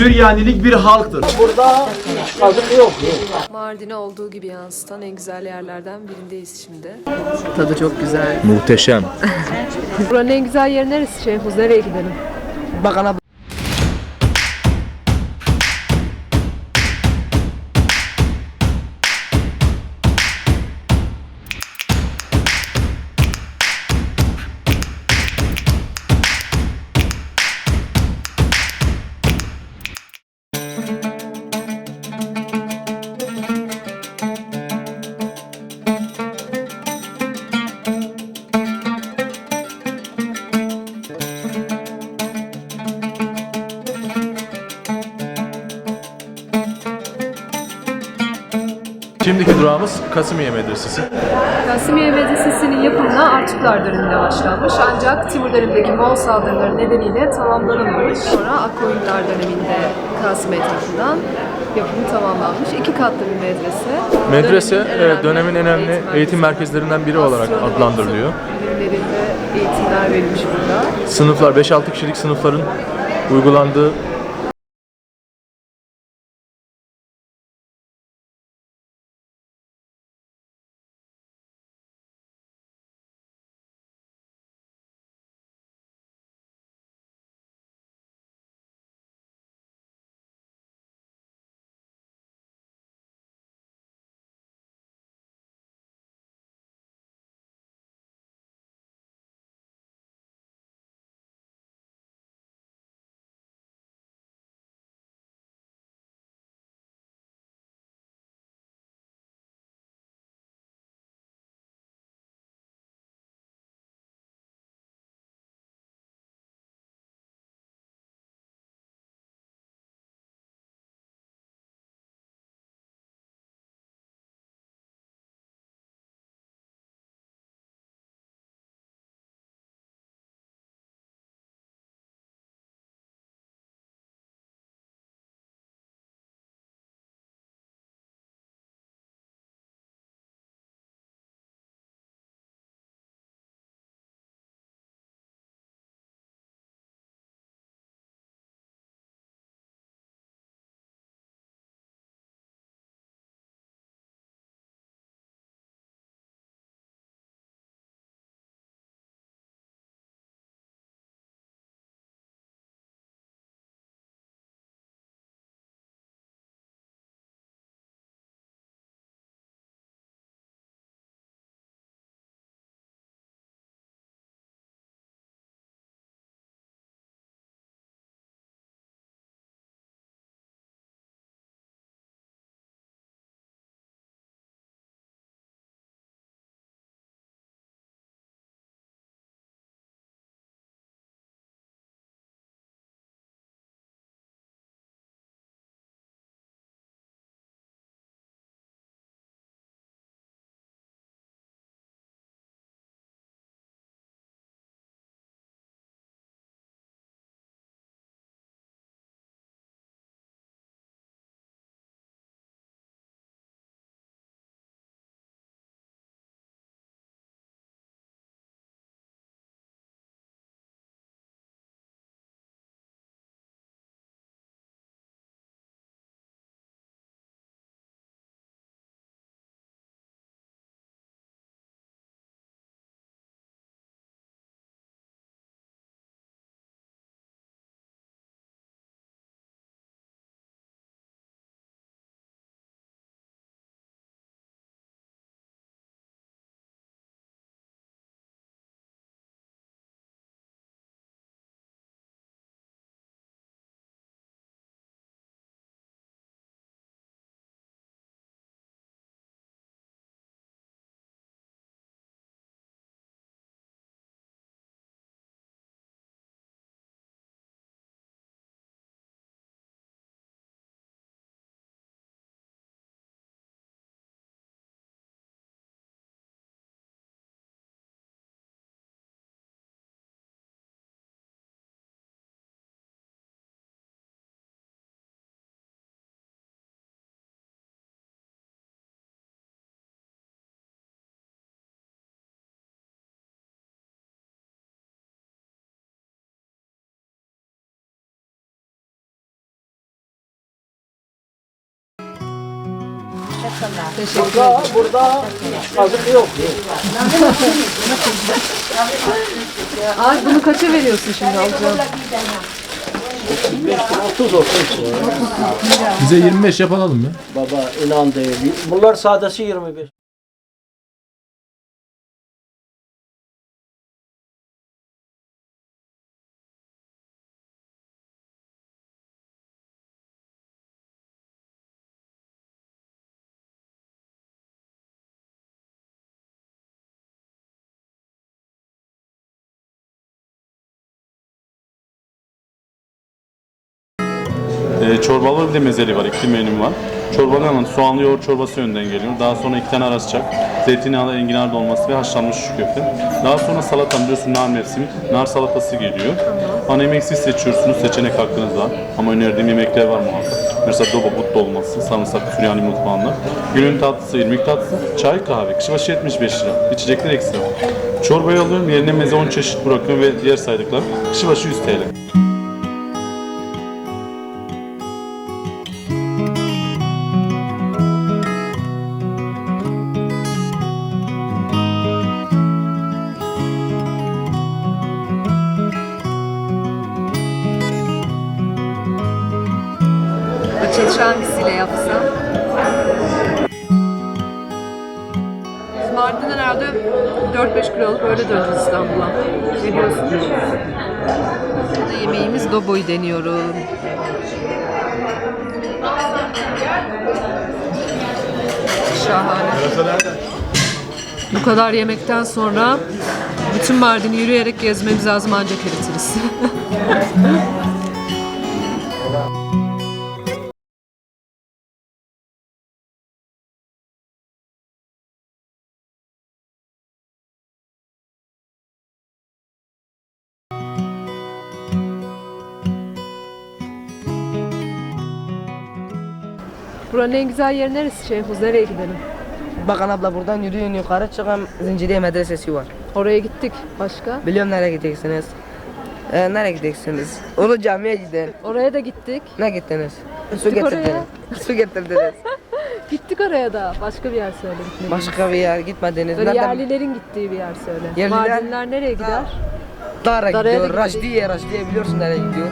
Süryanilik bir halktır. Mardin'e olduğu gibi yansıtan en güzel yerlerden birindeyiz şimdi. Tadı çok güzel. Muhteşem. Buranın en güzel yeri neresi Şeyhuz? Nereye gidelim? Şimdiki durağımız Kasımiye Medresesi. Kasimiye Medresesi'nin yapımına Artuklar döneminde başlanmış ancak Timur dönemindeki Moğol saldırıları nedeniyle tamamlanamamış. Sonra Akoyunlar döneminde Kasimiye tarafından yapımı tamamlanmış. İki katlı bir medrese. Medrese Dönemin en dönemin en önemli eğitim merkezlerinden biri olarak adlandırılıyor. bilimlerinde eğitimler verilmiş burada. Sınıflar 5-6 kişilik sınıfların uygulandığı Teşekkür ederim. Burada kazık yok. Abi bunu kaça veriyorsun şimdi alacağım? 30 olsun. Bize 25 yapalım ya. Baba inan değil. Bunlar sadesi 25. Ee, çorbalı bir de mezeli var. İki menüm var. Çorbalı hemen soğanlı yoğurt çorbası önden geliyor. Daha sonra iki tane arası çak, zeytinyağlı enginar dolması ve haşlanmış şu köfte. Daha sonra salata biliyorsun nar mevsimi. Nar salatası geliyor. Ana yemek siz seçiyorsunuz. Seçenek hakkınız var. Ama önerdiğim yemekler var muhakkak. Mesela doba but dolması, sarımsak Süryani mutfağında. Günün tatlısı, irmik tatlısı, çay kahve. Kişi başı 75 lira. İçecekler ekstra. Çorbayı alıyorum. Yerine meze 10 çeşit bırakıyorum ve diğer saydıklar. Kişi başı 100 TL. 4-5 kilo alıp öyle döneceğiz İstanbul'a. Ne diyorsunuz? Burada yemeğimiz doboy deniyorum. Şahane. Bu kadar yemekten sonra bütün Mardin'i yürüyerek gezmemiz lazım ancak eritiriz. Buranın en güzel yeri neresi Şehmuz? Nereye gidelim? Bakın abla buradan yürüyün yukarı çıkın Zinciriye Medresesi var. Oraya gittik. Başka? Biliyorum nereye gideceksiniz. Ee, nereye gideceksiniz? Ulu camiye gidin. Oraya da gittik. Ne gittiniz? Su Gittik getirdiniz. Su getirdiniz. Gittik oraya da. Başka bir yer söyle gitmediğimiz. Başka bir yer gitmediniz. Böyle Nereden? yerlilerin gittiği bir yer söyle. Yerliler- Mardinler nereye gider? Dara Dara'ya da gidiyor. gittik. Raşdiye, Raşdiye biliyorsun nereye gidiyor.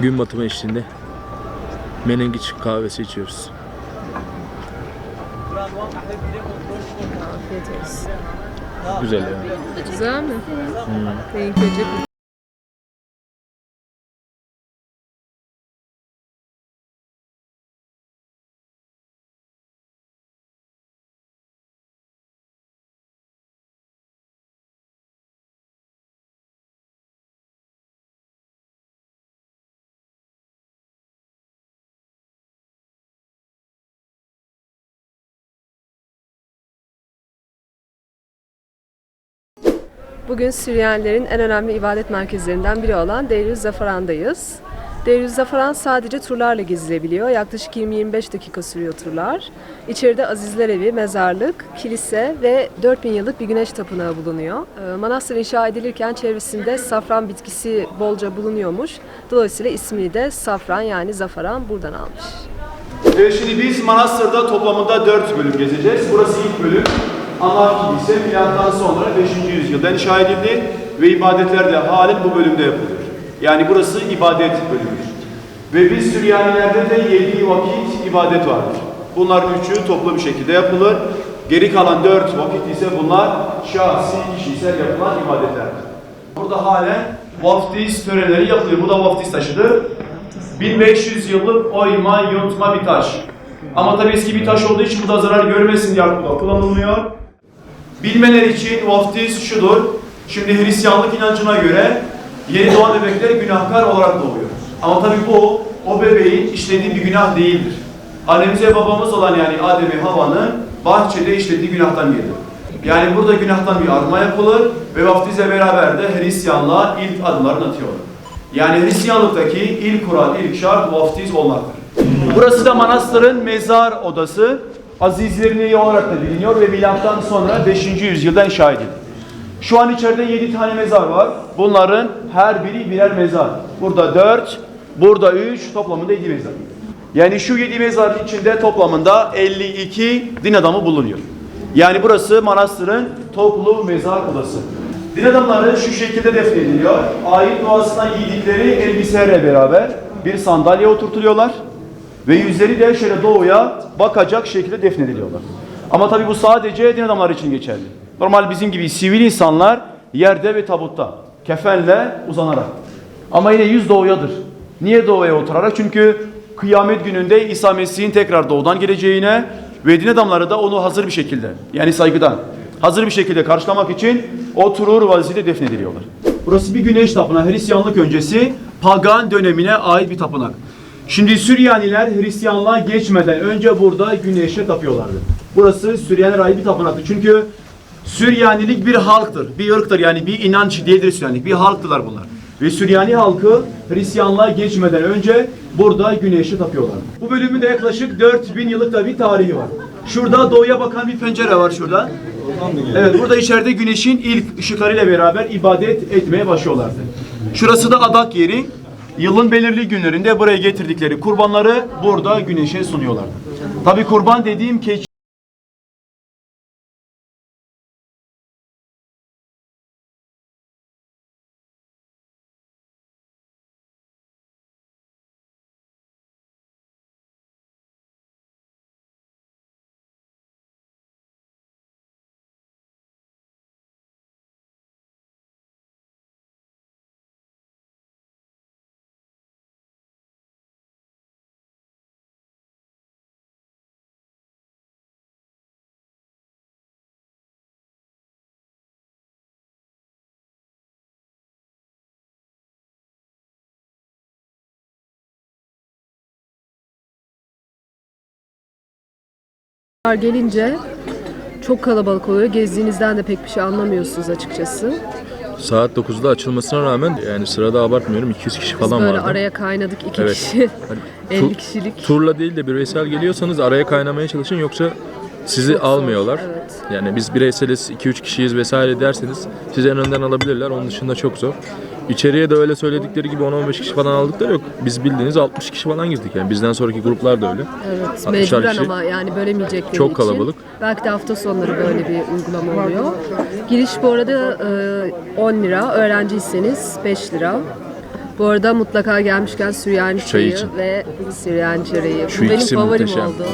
Gün batımı eşliğinde menengiç kahvesi içiyoruz. Afiyet olsun. Güzel ya. Güzel mi? Renk böcek Bugün Süryanilerin en önemli ibadet merkezlerinden biri olan Deir Zafaran'dayız. Deir Zafaran sadece turlarla gezilebiliyor. Yaklaşık 20-25 dakika sürüyor turlar. İçeride Azizler Evi, mezarlık, kilise ve 4000 yıllık bir güneş tapınağı bulunuyor. Ee, Manastır inşa edilirken çevresinde safran bitkisi bolca bulunuyormuş. Dolayısıyla ismini de safran yani zafaran buradan almış. Evet şimdi biz Manastır'da toplamında 4 bölüm gezeceğiz. Burası ilk bölüm. Ana kilise milattan sonra 5. yüzyılda inşa edildi ve ibadetler de halen bu bölümde yapılıyor. Yani burası ibadet bölümüdür. Ve biz Süryanilerde de 7 vakit ibadet vardır. Bunlar üçü toplu bir şekilde yapılır. Geri kalan 4 vakit ise bunlar şahsi kişisel yapılan ibadetlerdir. Burada halen vaftiz törenleri yapılıyor. Bu da vaftiz taşıdır. 1500 yıllık oyma, yontma bir taş. Ama tabii eski bir taş olduğu için bu da zarar görmesin diye kullanılmıyor. Bilmeler için vaftiz şudur. Şimdi Hristiyanlık inancına göre yeni doğan bebekler günahkar olarak doğuyor. Ama tabii bu o bebeğin işlediği bir günah değildir. Annemiz ve babamız olan yani Adem ve Havva'nın bahçede işlediği günahtan gelir. Yani burada günahtan bir arma yapılır ve vaftizle beraber de Hristiyanlığa ilk adımlarını atıyorlar. Yani Hristiyanlıktaki ilk kural, ilk şart vaftiz olmaktır. Burası da manastırın mezar odası. Azizlerini olarak da biliniyor ve milattan sonra 5. yüzyılda inşa. Şu an içeride 7 tane mezar var. Bunların her biri birer mezar. Burada 4, burada 3, toplamında 7 mezar. Yani şu 7 mezar içinde toplamında 52 din adamı bulunuyor. Yani burası manastırın toplu mezar odası. Din adamları şu şekilde defnediliyor. Ayet duasına giydikleri elbiselerle beraber bir sandalye oturtuluyorlar. Ve yüzleri de şöyle doğuya bakacak şekilde defnediliyorlar. Ama tabi bu sadece din adamları için geçerli. Normal bizim gibi sivil insanlar yerde ve tabutta kefenle uzanarak. Ama yine yüz doğuyadır. Niye doğuya oturarak? Çünkü kıyamet gününde İsa Mesih'in tekrar doğudan geleceğine ve din adamları da onu hazır bir şekilde yani saygıdan hazır bir şekilde karşılamak için oturur vaziyette defnediliyorlar. Burası bir güneş tapınağı. Hristiyanlık öncesi pagan dönemine ait bir tapınak. Şimdi Süryaniler Hristiyanlığa geçmeden önce burada güneşe tapıyorlardı. Burası Süryanilere ait bir tapınaktı. Çünkü Süryanilik bir halktır, bir ırktır yani bir inanç değildir Süryanilik, bir halktılar bunlar. Ve Süryani halkı Hristiyanlığa geçmeden önce burada güneşe tapıyorlar. Bu bölümün de yaklaşık 4000 yıllık da bir tarihi var. Şurada doğuya bakan bir pencere var şurada. Evet burada içeride güneşin ilk ışıklarıyla beraber ibadet etmeye başlıyorlardı. Şurası da adak yeri. Yılın belirli günlerinde buraya getirdikleri kurbanları burada güneşe sunuyorlardı. Tabi kurban dediğim keçi gelince çok kalabalık oluyor. Gezdiğinizden de pek bir şey anlamıyorsunuz açıkçası. Saat 9'da açılmasına rağmen yani sırada abartmıyorum 200 kişi Biz falan böyle vardı. araya kaynadık iki Evet. kişi. Hani 50 tu- kişilik. Turla değil de bireysel geliyorsanız araya kaynamaya çalışın yoksa sizi Çok zor, almıyorlar. evet. Yani biz bireyseliz 2-3 kişiyiz vesaire derseniz sizi en önden alabilirler. Onun dışında çok zor. İçeriye de öyle söyledikleri gibi 10-15 kişi falan aldıkları yok. Biz bildiğiniz 60 kişi falan girdik yani. Bizden sonraki gruplar da öyle. Evet, 60'ar mecburen kişi. ama yani bölemeyecekleri Çok için. kalabalık. Belki de hafta sonları böyle bir uygulama oluyor. Giriş bu arada e, 10 lira, öğrenciyseniz 5 lira. Bu arada mutlaka gelmişken Süryani Çay çayı için. ve Süryani çayı. Şu Bu benim ikisi favorim muhteşem. oldu.